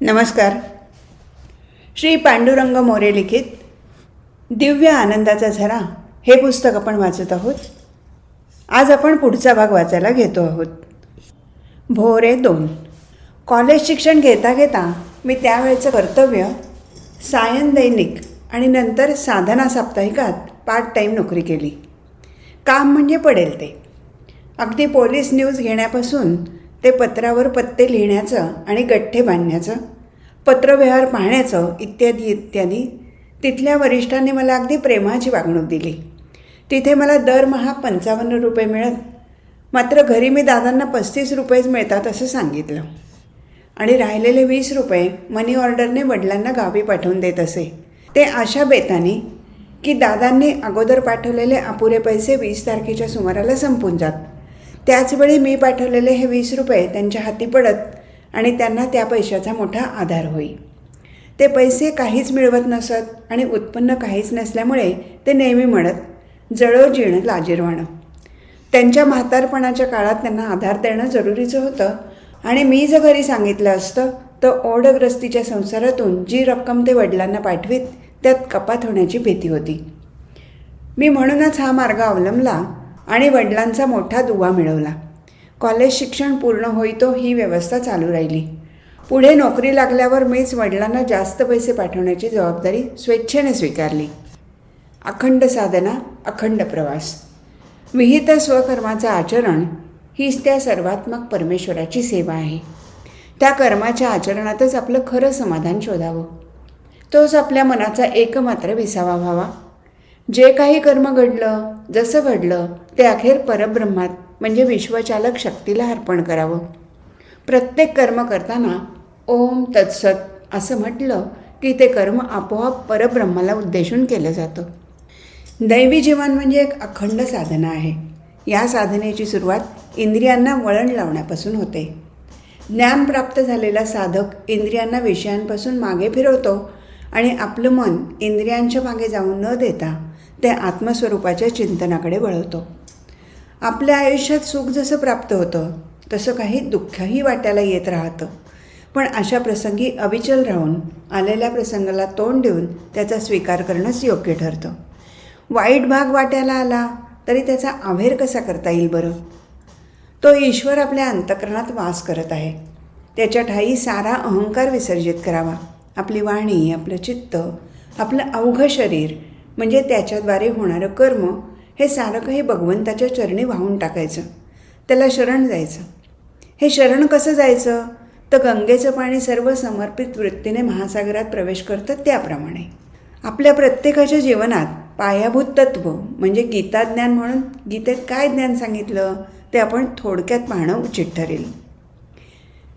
नमस्कार. श्री पांडुरंग मोरे लिखित दिव्य आनंदाचा झरा हे पुस्तक आपण वाचत आहोत. आज आपण पुढचा भाग वाचायला घेतो आहोत. भोरे दोन. कॉलेज शिक्षण घेता घेता मी त्यावेळेचं कर्तव्य सायन दैनिक आणि नंतर साधना साप्ताहिकात पार्ट टाईम नोकरी केली. काम म्हणजे पडेल ते. अगदी पोलीस न्यूज घेण्यापासून ते पत्रावर पत्ते लिहिण्याचं आणि गठ्ठे बांधण्याचं पत्रव्यवहार पाहण्याचं इत्यादी इत्यादी. तिथल्या वरिष्ठांनी मला अगदी प्रेमाची वागणूक दिली. तिथे मला दरमहा पंचावन्न रुपये मिळत मात्र घरी मी दादांना पस्तीस रुपयेच मिळतात असं सांगितलं. आणि राहिलेले वीस रुपये मनी ऑर्डरने वडिलांना गावी पाठवून देत असे. ते अशा बेतानी की दादांनी अगोदर पाठवलेले अपुरे पैसे वीस तारखेच्या सुमाराला संपून जात. त्याचवेळी मी पाठवलेले हे वीस रुपये त्यांच्या हाती पडत आणि त्यांना त्या पैशाचा मोठा आधार होई. ते पैसे काहीच मिळवत नसत आणि उत्पन्न काहीच नसल्यामुळे ते नेहमी म्हणत जळो लाजिरवाणं लाजीरवाणं. त्यांच्या म्हातारपणाच्या काळात त्यांना आधार देणं जरुरीचं होतं आणि मी जर घरी सांगितलं असतं तर ओढग्रस्तीच्या संसारातून जी रक्कम ते वडिलांना पाठवीत त्यात कपात होण्याची भीती होती. मी म्हणूनच हा मार्ग अवलंबला आणि वडिलांचा मोठा दुवा मिळवला. कॉलेज शिक्षण पूर्ण होईतो ही व्यवस्था चालू राहिली. पुढे नोकरी लागल्यावर मीच वडिलांना जास्त पैसे पाठवण्याची जबाबदारी स्वेच्छेने स्वीकारली. अखंड साधना अखंड प्रवास. विहित स्वकर्माचं आचरण हीच त्या सर्वात्मक परमेश्वराची सेवा आहे. त्या कर्माच्या आचरणातच आपलं खरं समाधान शोधावं. तोच आपल्या मनाचा एकमात्र विसावा व्हावा. जे काही कर्म घडलं जसं घडलं ते अखेर परब्रह्मात म्हणजे विश्वचालक शक्तीला अर्पण करावं. प्रत्येक कर्म करताना ओम तत्सत असं म्हटलं की ते कर्म आपोआप परब्रह्माला उद्देशून केलं जातं. दैवी जीवन म्हणजे एक अखंड साधना आहे. या साधनेची सुरुवात इंद्रियांना वळण लावण्यापासून होते. ज्ञान प्राप्त झालेला साधक इंद्रियांना विषयांपासून मागे फिरवतो आणि आपलं मन इंद्रियांच्या मागे जाऊन न देता ते आत्मस्वरूपाच्या चिंतनाकडे वळवतो. आपल्या आयुष्यात सुख जसं प्राप्त होतं तसं काही दुःखही वाट्याला येत राहतं. पण अशा प्रसंगी अविचल राहून आलेल्या प्रसंगाला तोंड देऊन त्याचा स्वीकार करणंच योग्य ठरतं. वाईट भाग वाट्याला आला तरी त्याचा आवेर कसा करता येईल बरं? तो ईश्वर आपल्या अंतकरणात वास करत आहे. त्याच्या ठाई सारा अहंकार विसर्जित करावा. आपली वाणी आपलं चित्त आपलं अवघं शरीर म्हणजे त्याच्याद्वारे होणारं कर्म हे सारं काही भगवंताच्या चरणी वाहून टाकायचं. त्याला शरण जायचं. हे शरण कसं जायचं? तर गंगेचं पाणी सर्व समर्पित वृत्तीने महासागरात प्रवेश करतं त्याप्रमाणे. आपल्या प्रत्येकाच्या जीवनात पायाभूत तत्व म्हणजे गीताज्ञान म्हणून गीतेत काय ज्ञान सांगितलं? ते आपण थोडक्यात पाहणं उचित ठरेल.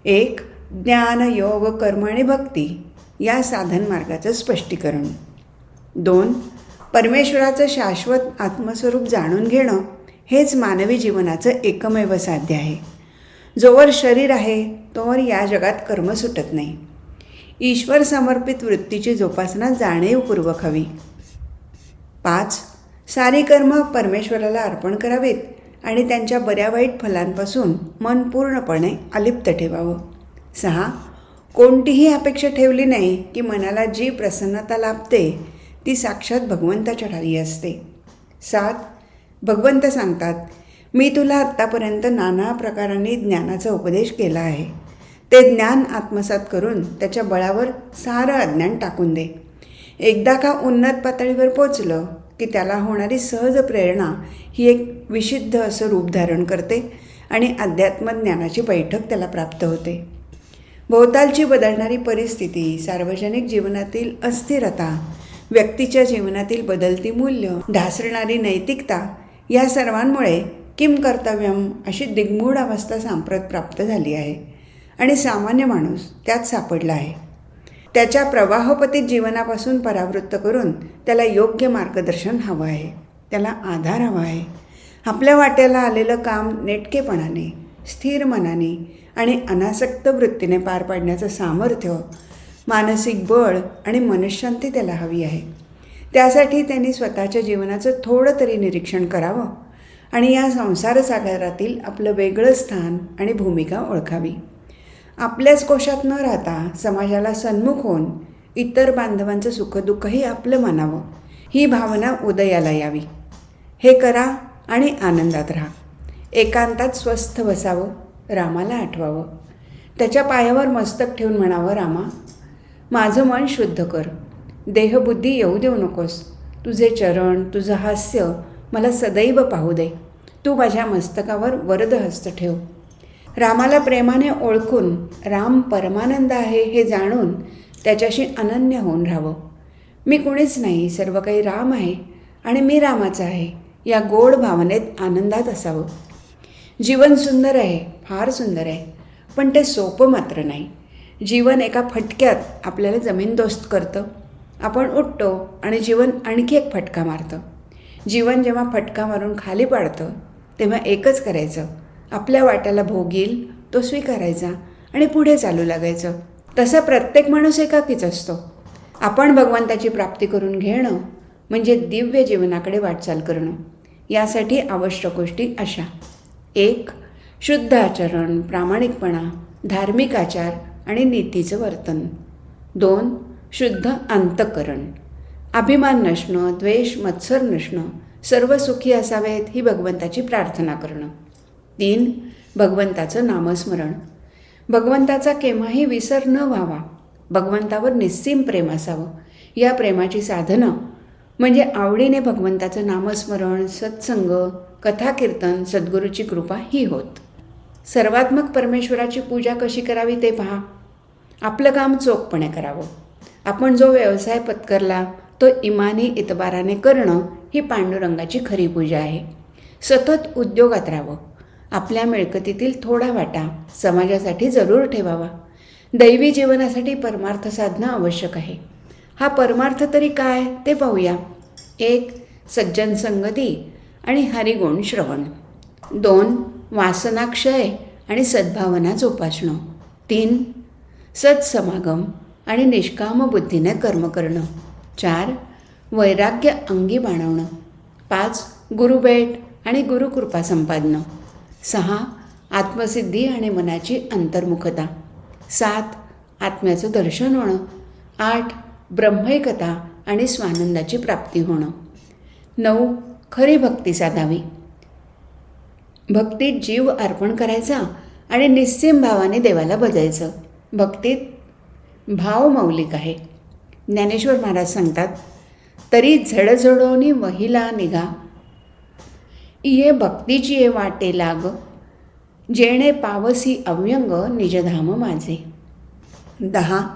एक ज्ञान योग कर्म आणि भक्ती या साधन मार्गाचं स्पष्टीकरण. दोन परमेश्वराचं शाश्वत आत्मस्वरूप जाणून घेणं हेच मानवी जीवनाचं एकमेव साध्य आहे. जोवर शरीर आहे तोवर या जगात कर्म सुटत नाही. ईश्वर समर्पित वृत्तीची जोपासना जाणीवपूर्वक हवी. पाच. सारी कर्म परमेश्वराला अर्पण करावेत आणि त्यांच्या बऱ्या वाईट फलांपासून मन पूर्णपणे अलिप्त ठेवावं. सहा. कोणतीही अपेक्षा ठेवली नाही की मनाला जी प्रसन्नता लाभते ती साक्षात भगवंताच्या ठारी असते. सात भगवंत सांगतात मी तुला आत्तापर्यंत नाना प्रकारांनी ज्ञानाचा उपदेश केला आहे. ते ज्ञान आत्मसात करून त्याच्या बळावर सारं अज्ञान टाकून दे. एकदा का उन्नत पातळीवर पोचलं की त्याला होणारी सहज प्रेरणा ही एक विशिद्ध असं रूप धारण करते आणि अध्यात्मज्ञानाची बैठक त्याला प्राप्त होते. भोवतालची बदलणारी परिस्थिती सार्वजनिक जीवनातील अस्थिरता व्यक्तीच्या जीवनातील बदलती मूल्य ढासळणारी नैतिकता या सर्वांमुळे किम कर्तव्यम अशी दिग्मूढ अवस्था सांप्रत प्राप्त झाली आहे आणि सामान्य माणूस त्यात सापडला आहे. त्याच्या प्रवाहपतीत जीवनापासून परावृत्त करून त्याला योग्य मार्गदर्शन हवं आहे. त्याला आधार हवा आहे. आपल्या वाट्याला आलेलं काम नेटकेपणाने स्थिर मनाने आणि अनासक्त वृत्तीने पार पाडण्याचं सामर्थ्य मानसिक बळ आणि मनशांती त्याला हवी आहे. त्यासाठी त्यांनी स्वतःच्या जीवनाचं थोडं तरी निरीक्षण करावं आणि या संसारसागरातील आपलं वेगळं स्थान आणि भूमिका ओळखावी. आपल्याच कोशात न राहता समाजाला सन्मुख होऊन इतर बांधवांचं सुखदुःखही आपलं मानावं ही भावना उदयाला यावी. हे करा आणि आनंदात राहा. एकांतात स्वस्थ बसावं रामाला आठवावं. त्याच्या पायावर मस्तक ठेवून म्हणावं रामा माझं मन शुद्ध कर. देहबुद्धी येऊ देऊ नकोस. तुझे चरण तुझं हास्य मला सदैव पाहू दे. तू माझ्या मस्तकावर वरद हस्त ठेव. रामाला प्रेमाने ओळखून राम परमानंद आहे हे जाणून त्याच्याशी अनन्य होऊन राहावं. मी कुणीच नाही सर्व काही राम आहे आणि मी रामाचं आहे. या गोड भावनेत आनंदात असावं. जीवन सुंदर आहे फार सुंदर आहे. पण ते सोपं मात्र नाही. जीवन एका फटक्यात आपल्याला जमीनदोस्त करतं. आपण उठतो आणि जीवन आणखी एक फटका मारतं. जीवन जेव्हा फटका मारून खाली पाडतं तेव्हा एकच करायचं. आपल्या वाट्याला भोग येईल तो स्वीकारायचा आणि पुढे चालू लागायचं. तसा प्रत्येक माणूस एकाकीच असतो. आपण भगवंताची प्राप्ती करून घेणं म्हणजे दिव्य जीवनाकडे वाटचाल करणं. यासाठी आवश्यक गोष्टी अशा. एक शुद्ध आचरण प्रामाणिकपणा धार्मिक आचार आणि नीतीचं वर्तन. दोन शुद्ध अंतकरण. अभिमान नसणं द्वेष मत्सर नसणं सर्व सुखी असावेत ही भगवंताची प्रार्थना करणं. तीन भगवंताचं नामस्मरण. भगवंताचा केव्हाही विसर न व्हावा. भगवंतावर निस्सीम प्रेम असावं. या प्रेमाची साधनं. म्हणजे आवडीने भगवंताचं नामस्मरण सत्संग कथाकीर्तन सद्गुरूची कृपा ही होत. सर्वात्मक परमेश्वराची पूजा कशी करावी ते पहा. आपलं काम चोखपणे करावं. आपण जो व्यवसाय पत्करला तो इमानी इतबाराने करणं ही पांडुरंगाची खरी पूजा आहे. सतत उद्योगात राहावं. आपल्या मिळकतीतील थोडा वाटा समाजासाठी जरूर ठेवावा. दैवी जीवनासाठी परमार्थ साधणं आवश्यक आहे. हा परमार्थ तरी काय ते पाहूया. एक सज्जन संगती आणि हरिगुण श्रवण. दोन वासनाक्षय आणि सद्भावना जोपासणं तीन सत्समागम आणि निष्काम बुद्धीने कर्म करणं. चार वैराग्य अंगी बाणवणं. पाच गुरुबेट आणि गुरुकृपा संपादनं सहा आत्मसिद्धी आणि मनाची अंतर्मुखता. सात आत्म्याचं दर्शन होणं. आठ ब्रह्मैकता आणि स्वानंदाची प्राप्ती होणं. नऊ खरी भक्ती साधावी. भक्तीत जीव अर्पण करायचा आणि निस्सिम भावाने देवाला बजायचं. भक्तीत भाव मौलिक आहे. ज्ञानेश्वर महाराज सांगतात तरी झडझडोनी वहिला निघा. इये भक्तीची ये वाटे लाग. जेणे पावसी अव्यंग निजधाम माझे. दहा.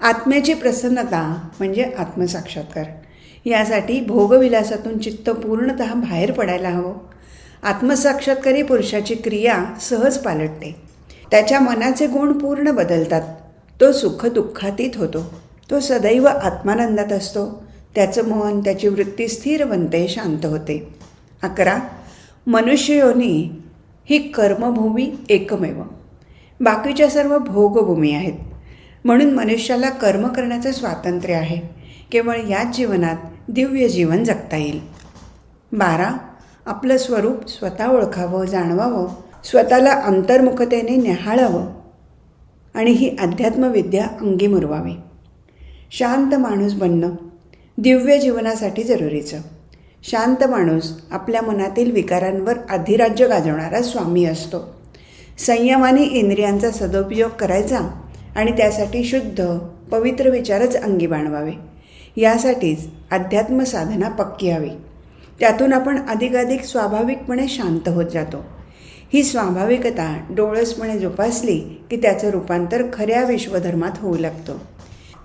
आत्म्याची प्रसन्नता म्हणजे आत्मसाक्षात्कार. यासाठी भोगविलासातून चित्त पूर्णत बाहेर पडायला हवं. आत्मसाक्षात्कारी पुरुषाची क्रिया सहज पालटते. त्याच्या मनाचे गुण पूर्ण बदलतात. तो सुखदुःखातीत होतो. तो सदैव आत्मानंदात असतो. त्याचं मन त्याची वृत्ती स्थिर बनते शांत होते. अकरा. मनुष्ययोनी ही कर्मभूमी एकमेव. बाकीच्या सर्व भोगभूमी आहेत. म्हणून मनुष्याला कर्म करण्याचं स्वातंत्र्य आहे. केवळ याच जीवनात दिव्य जीवन जगता येईल. बारा. आपलं स्वरूप स्वतः ओळखावं जाणवावं. स्वतःला अंतर्मुखतेने निहाळावं आणि ही अध्यात्मविद्या अंगी मुरवावी. शांत माणूस बनणं दिव्य जीवनासाठी जरुरीचं. शांत माणूस आपल्या मनातील विकारांवर अधिराज्य गाजवणारा स्वामी असतो. संयमाने इंद्रियांचा सदुपयोग करायचा आणि त्यासाठी शुद्ध पवित्र विचारच अंगी बाणवावे. यासाठीच अध्यात्म साधना पक्की हवी. त्यातून आपण अधिकाधिक स्वाभाविकपणे शांत होत जातो. ही स्वाभाविकता डोळसपणे जोपासली की त्याचं रूपांतर खऱ्या विश्वधर्मात होऊ लागतं.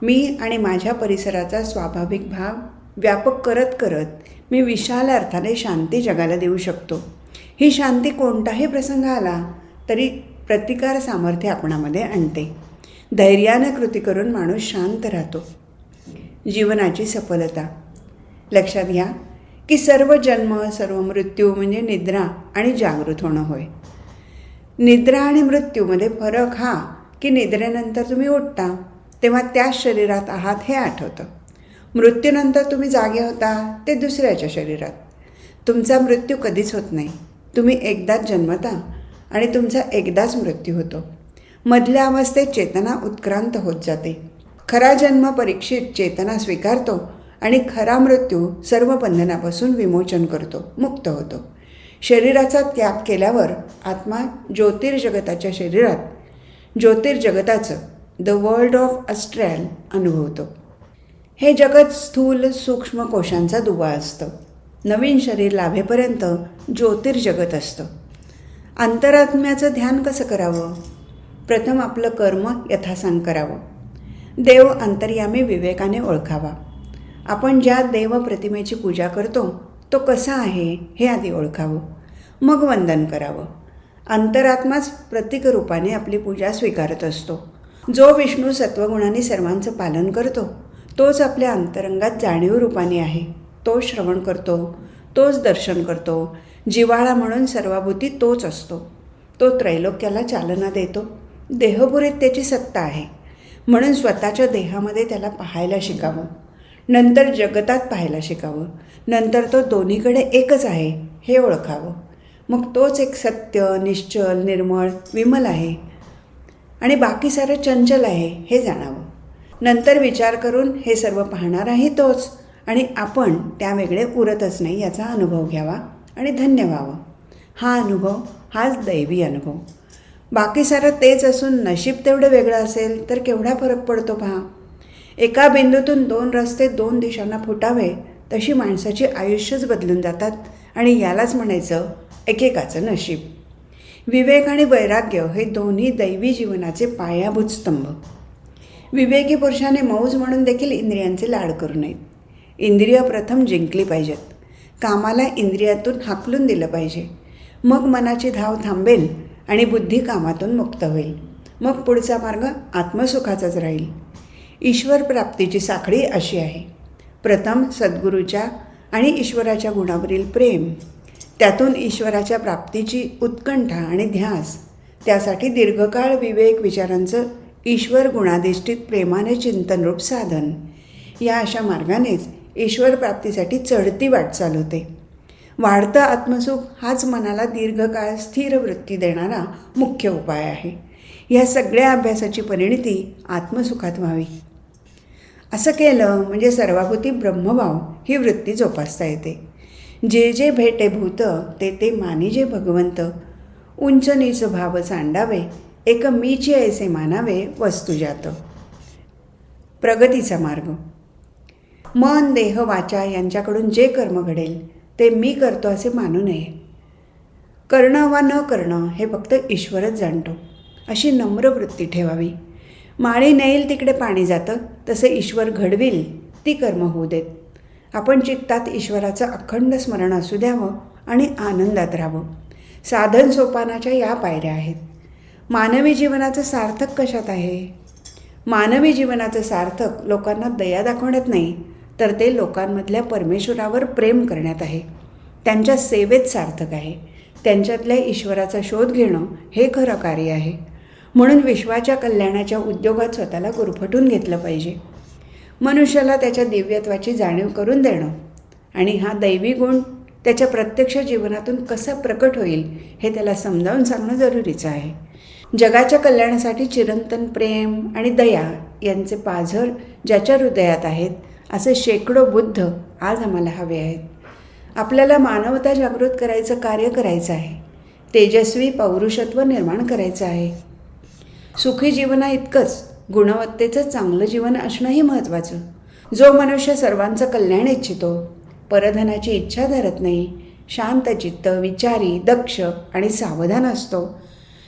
मी आणि माझ्या परिसराचा स्वाभाविक भाग व्यापक करत करत मी विशाल अर्थाने शांती जगाला देऊ शकतो. ही शांती कोणताही प्रसंग आला तरी प्रतिकार सामर्थ्य आपणामध्ये आणते. धैर्यानं कृती करून माणूस शांत राहतो. जीवनाची सफलता. लक्षात घ्या की सर्व जन्म सर्व मृत्यू म्हणजे निद्रा आणि जागृत होणं होय. निद्रा आणि मृत्यूमध्ये फरक हा की निद्रेनंतर तुम्ही उठता तेव्हा त्याच शरीरात आहात हे आठवतं. मृत्यूनंतर तुम्ही जागे होता ते दुसऱ्याच्या शरीरात. तुमचा मृत्यू कधीच होत नाही. तुम्ही एकदाच जन्मता आणि तुमचा एकदाच मृत्यू होतो. मधल्या अवस्थेत चेतना उत्क्रांत होत जाते. खरा जन्म परीक्षित चेतना स्वीकारतो आणि खरा मृत्यू सर्व बंधनापासून विमोचन करतो मुक्त होतो. शरीराचा त्याग केल्यावर आत्मा ज्योतिर्जगताच्या शरीरात ज्योतिर्जगताचं द वर्ल्ड ऑफ अस्ट्रॅल अनुभवतो. हे जगत स्थूल सूक्ष्म कोशांचा दुवा असतं. नवीन शरीर लाभेपर्यंत ज्योतिर्जगत असतं. अंतरात्म्याचं ध्यान कसं करावं? प्रथम आपलं कर्म यथासांग करावं. देव अंतर्यामी विवेकाने ओळखावा. आपण ज्या देव प्रतिमेची पूजा करतो तो कसा आहे हे आधी ओळखावं. मग वंदन करावं. अंतरात्माच प्रतीक रूपाने आपली पूजा स्वीकारत असतो. जो विष्णू सत्वगुणाने सर्वांचं पालन करतो तोच आपल्या अंतरंगात जाणीव रूपाने आहे. तो श्रवण करतो तोच दर्शन करतो. जिवाळा म्हणून सर्वाभूती तोच असतो. तो त्रैलोक्याला चालना देतो. देहपुरीत त्याची सत्ता आहे. म्हणून स्वतःच्या देहामध्ये त्याला पाहायला शिकावं. नंतर जगतात पाहायला शिकावं. नंतर तो दोन्हीकडे एकच आहे हे ओळखावं. मग तोच एक सत्य निश्चल निर्मळ विमल आहे. आणि बाकी सारं चंचल आहे हे जाणावं. नंतर विचार करून हे सर्व पाहणाराही तोच. आणि आपण त्या वेगळे उरतच नाही याचा अनुभव घ्यावा आणि धन्य व्हावं. हा अनुभव हाच दैवी अनुभव. बाकी सारं तेच असून नशीब तेवढं वेगळं असेल तर केवढा फरक पडतो पहा. एका बिंदूतून दोन रस्ते दोन दिशांना फुटावे तशी माणसाची आयुष्यच बदलून जातात. आणि यालाच म्हणायचं एकेकाचं नशीब. विवेक आणि वैराग्य हे दोन्ही दैवी जीवनाचे पायाभूत स्तंभ. विवेकी पुरुषाने मौज म्हणून देखील इंद्रियांचे लाड करू नयेत. इंद्रिय प्रथम जिंकली पाहिजेत. कामाला इंद्रियातून हाकलून दिलं पाहिजे. मग मनाची धाव थांबेल आणि बुद्धी कामातून मुक्त होईल. मग पुढचा मार्ग आत्मसुखाचाच राहील. ईश्वर प्राप्तीची साखळी अशी आहे. प्रथम सद्गुरूच्या आणि ईश्वराच्या गुणावरील प्रेम. त्यातून ईश्वराच्या प्राप्तीची उत्कंठा आणि ध्यास. त्यासाठी दीर्घकाळ विवेक विचारांचं ईश्वर गुणाधिष्ठित प्रेमाने चिंतनरूप साधन. या अशा मार्गानेच ईश्वर प्राप्तीसाठी चढती वाटचाल होते. वाढतं आत्मसुख हाच मनाला दीर्घकाळ स्थिर वृत्ती देणारा मुख्य उपाय आहे. या सगळ्या अभ्यासाची परिणिती आत्मसुखात व्हावी. असं केलं म्हणजे सर्वाभूती ब्रह्मभाव ही वृत्ती जोपासता येते. जे जे भेटे भूत ते ते मानी जे भगवंत. उंच नीच भाव सांडावे एक मीचे ऐसे मानावे वस्तू जात. प्रगतीचा मार्ग. मन देह वाचा यांच्याकडून जे कर्म घडेल ते मी करतो असे मानू नये. करणं वा न करणं हे फक्त ईश्वरच जाणतो. अशी नम्र वृत्ती ठेवावी. माळी नेईल तिकडे पाणी जातं तसं ईश्वर घडविल ती कर्म होऊ देत. आपण चित्तात ईश्वराचं अखंड स्मरण असू द्यावं आणि आनंदात राहावं. साधन सोपानाच्या या पायऱ्या आहेत. मानवी जीवनाचं सार्थक कशात आहे? मानवी जीवनाचं सार्थक लोकांना दया दाखवण्यात नाही तर ते लोकांमधल्या परमेश्वरावर प्रेम करण्यात आहे. त्यांच्या सेवेत सार्थक आहे. त्यांच्यातल्या ईश्वराचा शोध घेणं हे खरं कार्य आहे. म्हणून विश्वाच्या कल्याणाच्या उद्योगात स्वतःला गुरफटून घेतलं पाहिजे. मनुष्याला त्याच्या दिव्यत्वाची जाणीव करून देणं आणि हा दैवी गुण त्याच्या प्रत्यक्ष जीवनातून कसा प्रकट होईल हे त्याला समजावून सांगणं जरुरीचं आहे. जगाच्या कल्याणासाठी चिरंतन प्रेम आणि दया यांचे पाझर ज्याच्या हृदयात आहेत असे शेकडो बुद्ध आज आम्हाला हवे आहेत. आपल्याला मानवता जागृत करायचं कार्य करायचं आहे. तेजस्वी पौरुषत्व निर्माण करायचं आहे. सुखी जीवना इतकंच. गुणवत्तेचं चांगलं जीवन असणंही महत्त्वाचं. जो मनुष्य सर्वांचं कल्याण इच्छितो परधनाची इच्छा धरत नाही शांत चित्त विचारी दक्ष आणि सावधान असतो.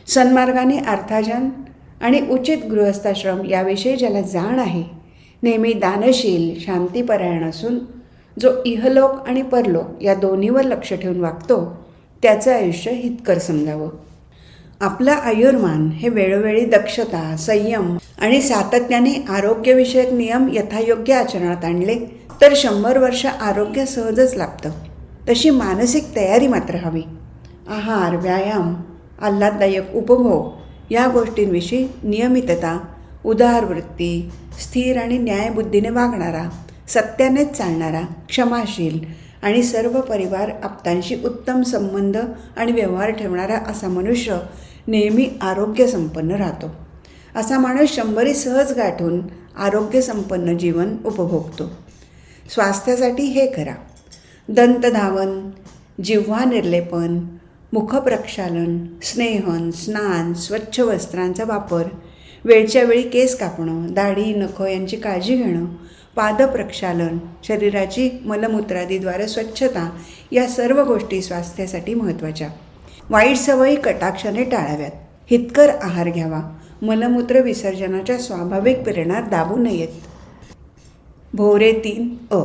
सन्मार्गाने अर्थार्जन आणि उचित गृहस्थाश्रम याविषयी ज्याला जाण आहे नेहमी दानशील शांतीपरायण असून जो इहलोक आणि परलोक या दोन्हीवर लक्ष ठेवून वागतो त्याचं आयुष्य हितकर समजावं. आपलं आयुर्मान हे वेळोवेळी दक्षता संयम आणि सातत्याने आरोग्यविषयक नियम यथायोग्य आचरणात आणले तर शंभर वर्ष आरोग्य सहजच लाभतं. तशी मानसिक तयारी मात्र हवी. आहार व्यायाम आल्हाददायक उपभोग या गोष्टींविषयी नियमितता उदार वृत्ती स्थिर आणि न्यायबुद्धीने वागणारा सत्यानेच चालणारा क्षमाशील आणि सर्व परिवार आप्तांशी उत्तम संबंध आणि व्यवहार ठेवणारा असा मनुष्य नेहमी आरोग्यसंपन्न राहतो. असा माणूस शंभरी सहज गाठून आरोग्यसंपन्न जीवन उपभोगतो. स्वास्थ्यासाठी हे करा. दंतधावन जिव्हा निर्लेपन मुखप्रक्षालन स्नेहन स्नान स्वच्छ वस्त्रांचा वापर वेळच्या वेळी केस कापणं दाढी नखं यांची काळजी घेणं पादप्रक्षालन शरीराची मलमूत्रादीद्वारे स्वच्छता या सर्व गोष्टी स्वास्थ्यासाठी महत्त्वाच्या. वाईट सवयी कटाक्षाने टाळाव्यात. हितकर आहार घ्यावा. मलमूत्र विसर्जनाच्या स्वाभाविक प्रेरणा दाबू नयेत. भोवरे तीन अ.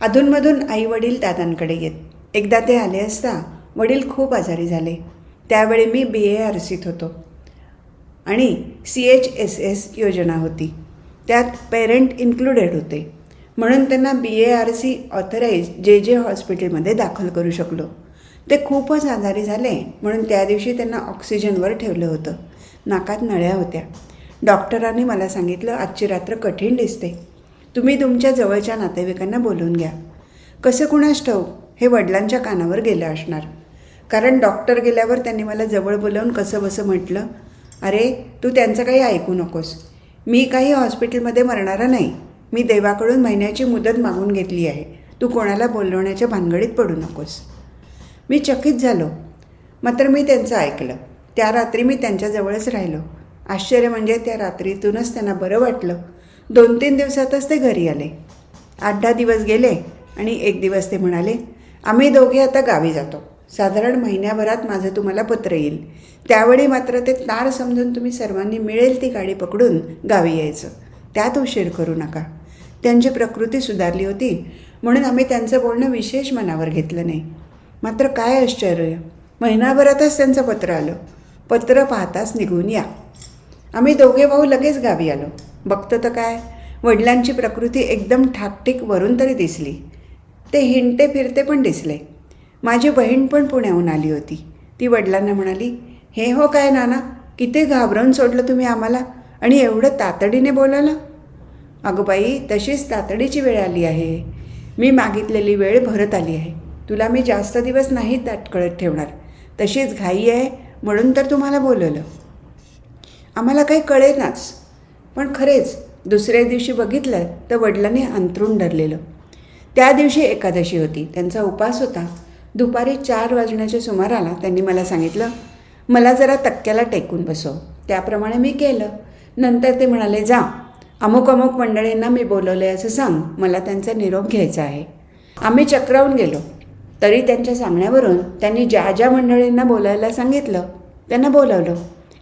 अधूनमधून आई वडील दादांकडे येत. एकदा ते आले असता वडील खूप आजारी झाले. त्यावेळी मी बी ए आर सीत होतो. आणि सी एच एस एस योजना होती. त्यात पेरेंट इन्क्लुडेड होते. म्हणून त्यांना B A R C authorise J J हॉस्पिटलमध्ये दाखल करू शकलो. ते खूपच आजारी झाले म्हणून त्या दिवशी त्यांना ऑक्सिजनवर ठेवलं होतं. नाकात नळ्या होत्या. डॉक्टरांनी मला सांगितलं आजची रात्र कठीण दिसते. तुम्ही तुमच्या जवळच्या नातेवाईकांना बोलवून घ्या. कसं कुणास ठाऊ हे वडिलांच्या कानावर गेलं असणार. कारण डॉक्टर गेल्यावर त्यांनी मला जवळ बोलावून कसं बसं म्हटलं अरे तू त्यांचं काही ऐकू नकोस. मी काही हॉस्पिटलमध्ये मरणारा नाही. मी देवाकडून महिन्याची मुदत मागून घेतली आहे. तू कोणाला बोलवण्याच्या भानगडीत पडू नकोस. मी चकित झालो. मात्र मी त्यांचं ऐकलं. त्या रात्री मी त्यांच्याजवळच राहिलो. आश्चर्य म्हणजे त्या रात्रीतूनच त्यांना बरं वाटलं. दोन तीन दिवसातच ते घरी आले. आठ दहा दिवस गेले आणि एक दिवस ते म्हणाले आम्ही दोघे आता गावी जातो. साधारण महिन्याभरात माझं तुम्हाला पत्र येईल. त्यावेळी मात्र ते तार समजून तुम्ही सर्वांनी मिळेल ती गाडी पकडून गावी यायचं. त्यात उशीर करू नका. त्यांची प्रकृती सुधारली होती. म्हणून आम्ही त्यांचं बोलणं विशेष मनावर घेतलं नाही. मात्र काय आश्चर्य? महिनाभरातच त्यांचं पत्र आलं. पत्र पाहताच निघून या. आम्ही दोघे भाऊ लगेच गावी आलो. बघतो तर काय? वडिलांची प्रकृती एकदम ठाकटीक वरून तरी दिसली. ते हिंडते फिरते पण दिसले. माझी बहीण पण पुण्याहून आली होती. ती वडिलांना म्हणाली हे हो काय नाना? किती घाबरवून सोडलं तुम्ही आम्हाला? आणि एवढं तातडीने बोलायला? अगं बाई तशीच तातडीची वेळ आली आहे. मी मागितलेली वेळ भरत आली आहे. तुला मी जास्त दिवस नाही ताटकळत ठेवणार. तशीच घाई आहे म्हणून तर तुम्हाला बोलवलं. आम्हाला काही कळेनाच. पण खरेच दुसऱ्या दिवशी बघितलं तर वडिलांनी अंथरूण धरलेलं. त्या दिवशी एकादशी होती. त्यांचा उपास होता. दुपारी चार वाजण्याच्या सुमाराला त्यांनी मला सांगितलं मला जरा तक्क्याला टेकून बसव. त्याप्रमाणे मी केलं. नंतर ते म्हणाले जा. अमुक अमुक मंडळींना मी बोलवलं आहे असं सांग. मला त्यांचा निरोप घ्यायचा आहे. आम्ही चक्रावून गेलो. तरी त्यांच्या सांगण्यावरून त्यांनी ज्या ज्या मंडळींना बोलायला सांगितलं त्यांना बोलावलं.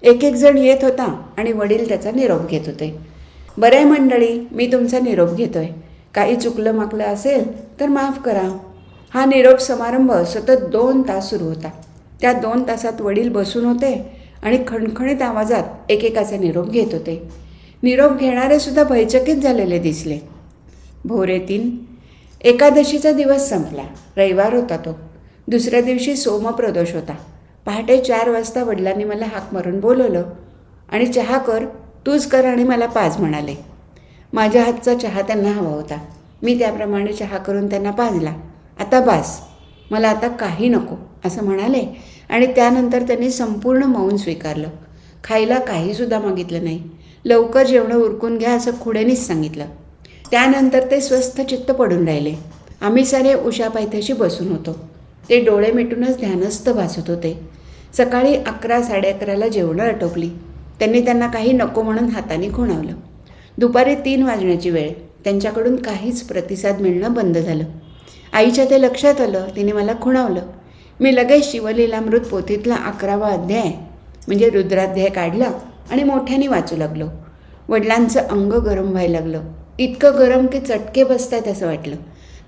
एक एक जण येत होता आणि वडील त्याचा निरोप घेत होते. बरे मंडळी मी तुमचा निरोप घेतोय. काही चुकलं माकलं असेल तर माफ करा. हा निरोप समारंभ सतत दोन तास सुरू होता. त्या दोन तासात वडील बसून होते आणि खणखणीत आवाजात एकेकाचा निरोप घेत होते. निरोप घेणारे सुद्धा भयचकित झालेले दिसले. भोरेतीन एकादशीचा दिवस संपला. रविवार होता तो. दुसऱ्या दिवशी सोमप्रदोष होता. पहाटे चार वाजता वडिलांनी मला हाक मारून बोलवलं आणि चहा कर तूच कर आणि मला पाज म्हणाले. माझ्या हातचा चहा त्यांना हवा होता. मी त्याप्रमाणे चहा करून त्यांना पाजला. आता बास मला आता काही नको असं म्हणाले आणि त्यानंतर त्यांनी संपूर्ण मौन स्वीकारलं. खायला काहीसुद्धा मागितलं नाही. लवकर जेवणं उरकून घ्या असं खुडेनीच सांगितलं. त्यानंतर ते स्वस्थ चित्त पडून राहिले. आम्ही सारे उषा पायथ्याशी बसून होतो. ते डोळे मिटूनच ध्यानस्थ भासत होते. सकाळी अकरा साडे अकराला जेवणं आटोपली. त्यांनी त्यांना काही नको म्हणून हाताने खुणावलं. दुपारी तीन वाजण्याची वेळ. त्यांच्याकडून काहीच प्रतिसाद मिळणं बंद झालं. आईच्या ते लक्षात आलं तिने मला खुणावलं. मी लगेच शिवलीलामृत पोथीतला अकरावा अध्याय म्हणजे रुद्राध्याय काढला आणि मोठ्याने वाचू लागलो. वडिलांचं अंग गरम व्हायला लागलं. इतकं गरम की चटके बसतायत असं वाटलं.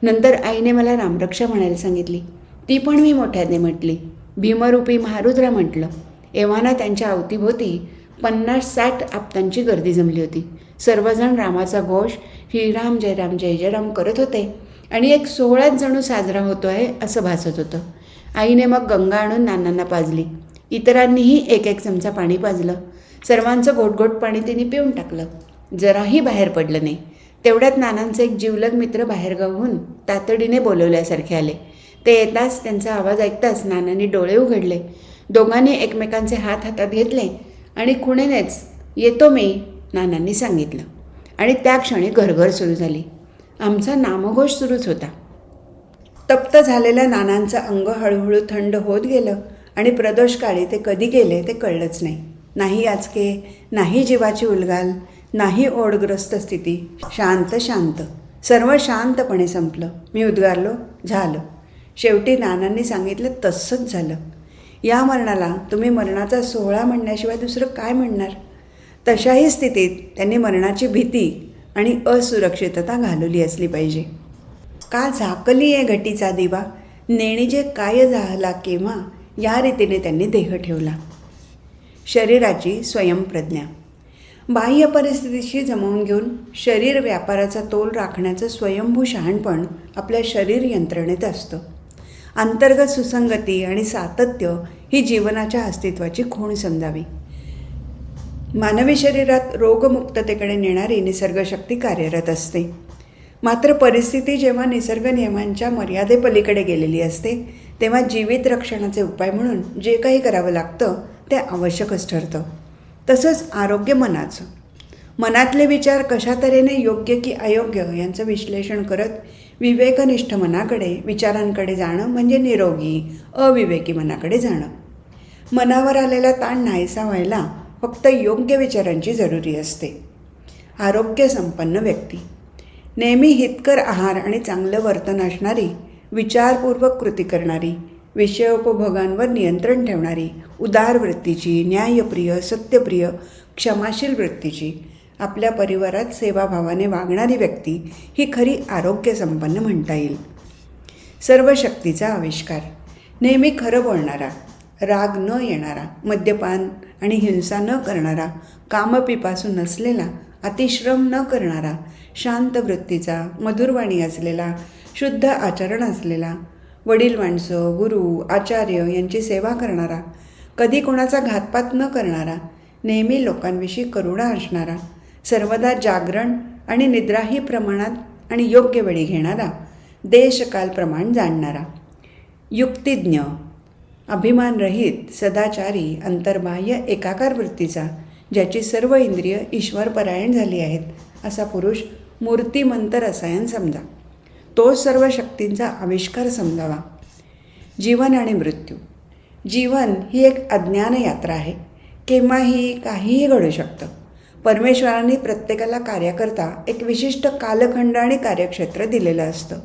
नंतर आईने मला रामरक्षा म्हणायला सांगितली. ती पण मी मोठ्याने म्हटली. भीमरूपी महारुद्रा म्हटलं. एव्हाना त्यांच्या अवतीभोवती पन्नास साठ आपतांची गर्दी जमली होती. सर्वजण रामाचा घोष श्रीराम जयराम जय जयराम करत होते आणि एक सोहळाच जणू साजरा होतो आहे असं भासत होतं. आईने मग गंगा आणून नानांना पाजली. इतरांनीही एक एक चमचा पाणी पाजलं. सर्वांचं गोटगोट पाणी तिने पिऊन टाकलं. जराही बाहेर पडलं नाही. तेवढ्यात नानांचे एक जीवलग मित्र बाहेरगावहून तातडीने बोलवल्यासारखे आले. ते येताच त्यांचा आवाज ऐकताच नानांनी डोळे उघडले. दोघांनी एकमेकांचे हात हातात घेतले आणि खुणेनेच येतो मी नानांनी सांगितलं. आणि त्या क्षणी घरघर सुरू झाली. आमचा नामघोष सुरूच होता. तप्त झालेल्या नानांचं अंग हळूहळू थंड होत गेलं आणि प्रदोष काळी ते कधी गेले ते कळलंच नाही. नाही आजके नाही जीवाची उलगाल नाही ओढग्रस्त स्थिती. शांत शांत. सर्व शांतपणे संपलं. मी उद्गारलो झालं. शेवटी नानांनी सांगितलं तसंच झालं. या मरणाला तुम्ही मरणाचा सोहळा म्हणण्याशिवाय दुसरं काय म्हणणार? तशाही स्थितीत त्यांनी मरणाची भीती आणि असुरक्षितता घालवली असली पाहिजे. का झाकली आहे घटीचा दिवा? नेणीजे काय झाला केव्हा? या रीतीने त्यांनी देह ठेवला. शरीराची स्वयंप्रज्ञा. बाह्य परिस्थितीशी जमवून घेऊन शरीर व्यापाराचा तोल राखण्याचं स्वयंभू शहाणपण आपल्या शरीर यंत्रणेत असतं. अंतर्गत सुसंगती आणि सातत्य ही जीवनाच्या अस्तित्वाची खूण समजावी. मानवी शरीरात रोगमुक्ततेकडे नेणारी निसर्गशक्ती कार्यरत असते. मात्र परिस्थिती जेव्हा निसर्ग नियमांच्या मर्यादेपलीकडे गेलेली असते तेव्हा जीवित रक्षणाचे उपाय म्हणून जे काही करावं लागतं ते आवश्यकच ठरतं. तसंच आरोग्य मनाचं. मनातले विचार कशा तऱ्हेने योग्य की अयोग्य यांचं विश्लेषण करत विवेकनिष्ठ मनाकडे विचारांकडे जाणं म्हणजे निरोगी अविवेकी मनाकडे जाणं. मनावर आलेला ताण नाहीसा व्हायला फक्त योग्य विचारांची जरुरी असते. आरोग्यसंपन्न व्यक्ती. नेहमी हितकर आहार आणि चांगलं वर्तन असणारी विचारपूर्वक कृती करणारी विषयोपभोगांवर नियंत्रण ठेवणारी उदार वृत्तीची न्यायप्रिय सत्यप्रिय क्षमाशील वृत्तीची आपल्या परिवारात सेवाभावाने वागणारी व्यक्ती ही खरी आरोग्यसंपन्न म्हणता येईल. सर्व शक्तीचा आविष्कार. नेहमी खरं बोलणारा राग न येणारा मद्यपान आणि हिंसा न करणारा कामपिपासू नसलेला अतिश्रम न करणारा शांत वृत्तीचा मधुरवाणी असलेला शुद्ध आचरण असलेला वडील माणसं गुरु आचार्य यांची सेवा करणारा कधी कोणाचा घातपात न करणारा नेहमी लोकांविषयी करुणा असणारा सर्वदा जागरण आणि निद्राही प्रमाणात आणि योग्य वेळी घेणारा देशकाल प्रमाण जाणणारा. युक्तिज्ञ अभिमानरहित सदाचारी अंतर्बाह्य एकाकार वृत्तीचा ज्याची सर्व इंद्रिय ईश्वरपरायण झाली आहेत असा पुरुष मूर्तिमंत रसायन समजा. तो सर्व शक्तींचा आविष्कार समजावा. जीवन आणि मृत्यू. जीवन ही एक अज्ञान यात्रा आहे. केव्हाही काहीही घडू शकतं. परमेश्वरांनी प्रत्येकाला कार्याकरता एक विशिष्ट कालखंड आणि कार्यक्षेत्र दिलेलं असतं.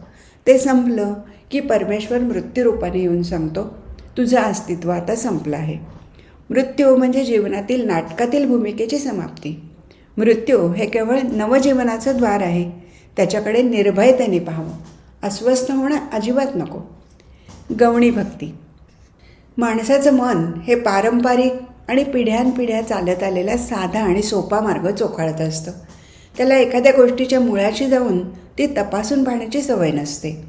ते संपलं की परमेश्वर मृत्यूरूपाने येऊन सांगतो तुझं अस्तित्व आता संपलं आहे. मृत्यू म्हणजे जीवनातील नाटकातील भूमिकेची समाप्ती. मृत्यू हे केवळ नवजीवनाचं द्वार आहे. त्याच्याकडे निर्भयतेने पाहावं. अस्वस्थ होणं अजिबात नको. गवणी भक्ती. माणसाचं मन हे पारंपरिक आणि पिढ्यानपिढ्या चालत आलेला साधा आणि सोपा मार्ग चोखाळत असतं. त्याला एखाद्या गोष्टीच्या मुळाशी जाऊन ती तपासून पाहण्याची सवय नसते.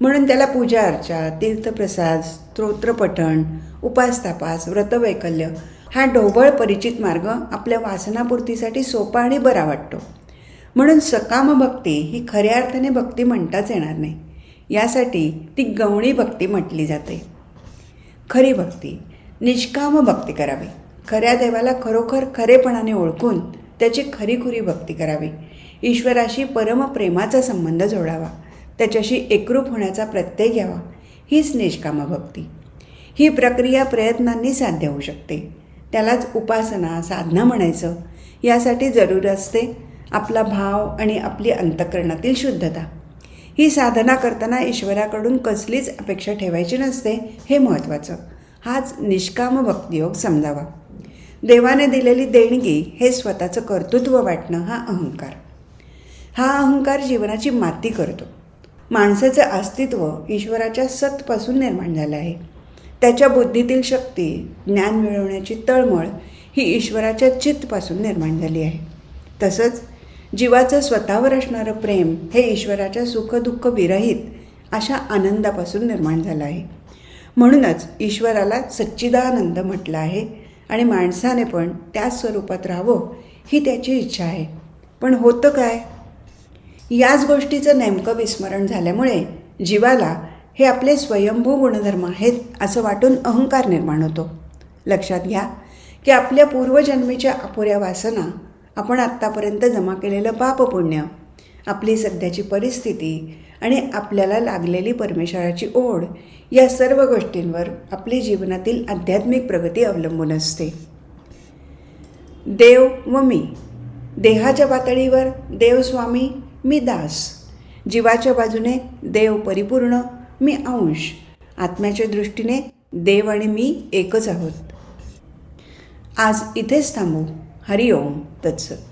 म्हणून त्याला पूजा अर्चा तीर्थप्रसाद स्तोत्रपठण उपासतापास व्रतवैकल्य हा ढोबळ परिचित मार्ग आपल्या वासनापूर्तीसाठी सोपा आणि बरा वाटतो. म्हणून सकाम भक्ती ही खऱ्या अर्थाने भक्ती म्हणताच येणार नाही. यासाठी ती गवणी भक्ती म्हटली जाते. खरी भक्ती निष्काम भक्ती करावी. खऱ्या देवाला खरोखर खरेपणाने ओळखून त्याची खरीखुरी भक्ती करावी. ईश्वराशी परमप्रेमाचा संबंध जोडावा. त्याच्याशी एकरूप होण्याचा प्रत्यय घ्यावा. हीच निष्काम भक्ती. ही प्रक्रिया प्रयत्नांनी साध्य होऊ शकते. त्यालाच उपासना साधना म्हणायचं. यासाठी जरूर असते. आपला भाव आणि आपली अंतकरणातील शुद्धता. ही साधना करताना ईश्वराकडून कसलीच अपेक्षा ठेवायची नसते हे महत्त्वाचं. हाच निष्काम भक्तियोग समजावा. देवाने दिलेली देणगी हे स्वतःचं कर्तृत्व वाटणं हा अहंकार. हा अहंकार जीवनाची माती करतो. माणसाचं अस्तित्व ईश्वराच्या सतपासून निर्माण झालं आहे. त्याच्या बुद्धीतील शक्ती ज्ञान मिळवण्याची तळमळ ही ईश्वराच्या चित्तपासून निर्माण झाली आहे. तसंच जीवाचं स्वतःवर असणारं प्रेम हे ईश्वराच्या सुखदुःख विरहित अशा आनंदापासून निर्माण झालं आहे. म्हणूनच ईश्वराला सच्चिदानंद म्हटलं आहे आणि माणसाने पण त्याच स्वरूपात राहावं ही त्याची इच्छा आहे. पण होतं काय? याच गोष्टीचं नेमकं विस्मरण झाल्यामुळे जीवाला हे आपले स्वयंभू गुणधर्म आहेत असं वाटून अहंकार निर्माण होतो. लक्षात घ्या की आपल्या पूर्वजन्मीच्या अपुऱ्या वासना आपण आत्तापर्यंत जमा केलेलं पापपुण्य आपली सध्याची परिस्थिती आणि आपल्याला लागलेली परमेश्वराची ओढ या सर्व गोष्टींवर आपली जीवनातील आध्यात्मिक प्रगती अवलंबून असते. देव व मी देहाच्या पातळीवर देवस्वामी मी दास. जीवाच्या बाजूने देव परिपूर्ण मी अंश. आत्म्याच्या दृष्टीने देव आणि मी एकच आहोत. आज इथेच थांबू. हरिओम. तत्सत